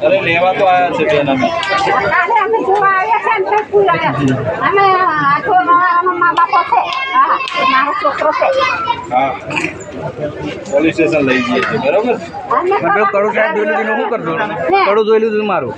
અરે લેવા તો આવ્યા છે બેન અમે. અમે. જોવા આવ્યા છે અમે મા બાપો છે હા મારો છોકરો છે. હા. પોલીસ સ્ટેશન લઈ જઈએ છીએ બરાબર? મતલબ કડું સાહેબ જોઈ લીધું શું કરતો કડું જોઈ લીધું મારું?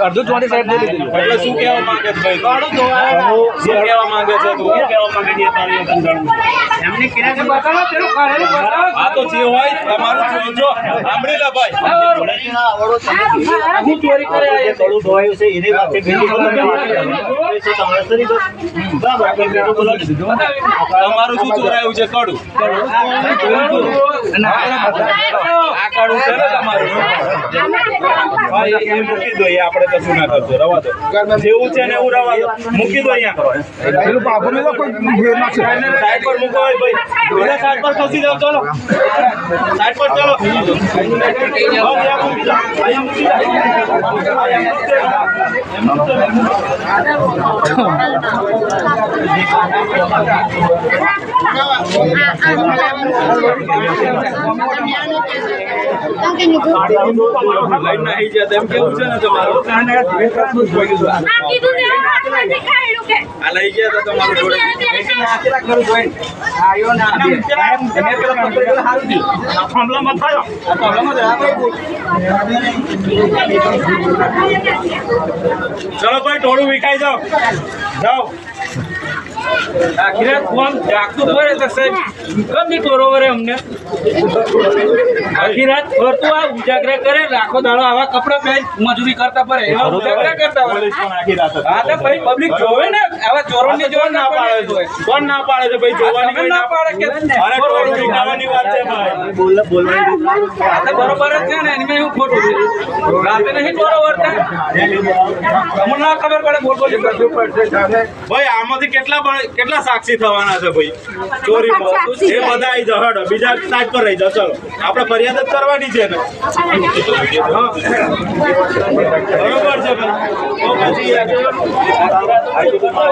અડધું સાહેબ જોઈ લીધું. એટલે શું કહેવા માંગે છે ભાઈ? શું કહેવા માંગે છે? તું એમને કિરાય છે બતાવો પેલું કરેલું બતાવો. આ તો જે હોય તમારું જોજો સાંભળી લે ભાઈ. હું ચોરી કરે તમારું શું? ચોરાયું છે કડું આ કડું છે ને તમારું? ભાઈ એ મૂકી દો એ આપણે કશું ના કરજો રવા દો જેવું છે ને એવું રવા દો મૂકી દો અહીંયા પેલું બાપુ ને કોઈ ભેર ના છે સાઈડ પર મૂકો હોય ભાઈ બીજા સાઈડ પર ખસી જાઓ ચલો સાઈડ પર ચલો હા, અહીંયા મૂકી દો. ચલો ભાઈ ટોળું વિકાઈ જાઓ. જાઓ. આખરે ફોન જાગતું પડે તો સાહેબ કેમ વરે અમને. આખી રાત ફરતું આ ઉજાગરા કરે લાખો દાડો આવા કપડા પહેરી મજૂરી કરતા પડે એવા ઉજાગરા કરતા પડે હા તો ભાઈ પબ્લિક જોવે ને. આવા ચોરોની જોર ના પાડે છે? કોણ ના પાડે છે ભાઈ? જોવાની કોઈ ના પાડે કે અરે ટોળું વિખાવાની વાત છે ભાઈ. આ તો બરોબર જ છે ને? એની એવું ખોટું છે. રાતે નહીં ચોરો વર્તે? તમને ના ખબર પડે? બોલ બોલ. ભાઈ આમાંથી કેટલા કેટલા સાક્ષી થવાના છે ભાઈ? ચોરી એ બધા આવી જાઓ હડો. બીજા સાઈડ પર રહી જાઓ. ચલો. આપણે ફરિયાદ જ કરવાની છે ને? બરોબર છે ભાઈ. તો પછી